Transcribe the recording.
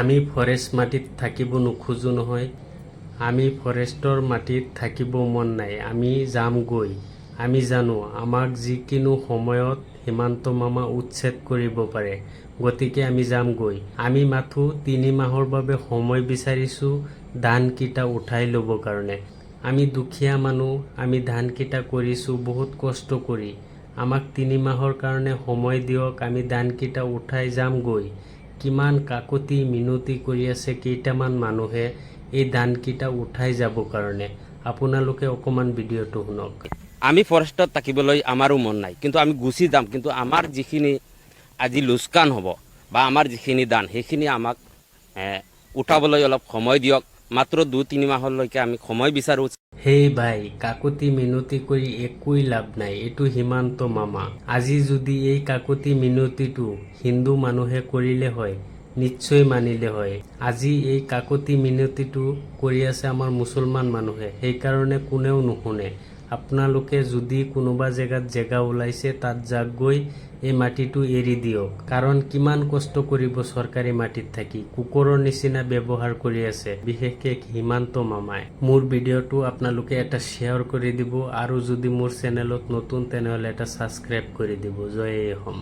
আমি ফৰেষ্ট মাটিত থাকিব নোখোজো নহয়। আমি ফৰেষ্টৰ মাটিত থাকিব মন নাই। আমি যামগৈ আমি জানো, আমাক যিকোনো সময়ত সীমান্ত মামা উচ্ছেদ কৰিব পাৰে। গতিকে আমি যামগৈ আমি মাথো তিনি মাহৰ বাবে সময় বিচাৰিছোঁ ধানকেইটা উঠাই ল'ব কাৰণে। আমি দুখীয়া মানুহ, আমি ধানকেইটা কৰিছোঁ বহুত কষ্ট কৰি। আমাক তিনি মাহৰ কাৰণে সময় দিয়ক, আমি ধানকেইটা উঠাই যামগৈ কিমান কাকতি মিনতি কৰি আছে কেইটামান মানুহে, এই ধানকেইটা উঠাই যাব কাৰণে। আপোনালোকে অকণমান ভিডিঅ'টো শুনক। আমি ফৰেষ্টত থাকিবলৈ আমাৰো মন নাই। কিন্তু আমি গুচি যাম। কিন্তু আমাৰ যিখিনি আজি লোকচান হ'ব বা আমাৰ যিখিনি দান সেইখিনি আমাক উঠাবলৈ অলপ সময় দিয়ক। মাত্ৰ দুই তিনি মাহলৈকে আমি সময় বিচাৰোঁ। হেই ভাই, কাকতি মিনতি কৰি একোই লাভ নাই, এইটো সীমান্ত মামা। আজি যদি এই কাকতি মিনতিটো হিন্দু মানুহে কৰিলে হয়, নিশ্চয় মানিলে হয়। আজি এই কাকতি মিনতিটো কৰি আছে আমাৰ মুছলমান মানুহে, সেইকাৰণে কোনেও নুশুনে। আপোনালোকে যদি কোনোবা জেগাত জেগা ওলাইছে, তাত যাক গৈ এই মাটিটো এৰি দিয়ক। কাৰণ কিমান কষ্ট কৰিব চৰকাৰী মাটিত থাকি। কুকুৰৰ নিচিনা ব্যৱহাৰ কৰি আছে। বিশেষকৈ সীমান্ত মামাই। মোৰ ভিডিঅ'টো আপোনালোকে এটা শ্বেয়াৰ কৰি দিব আৰু যদি মোৰ চেনেলত নতুন তেনেহ'লে এটা ছাবস্ক্ৰাইব কৰি দিব। জয় অসম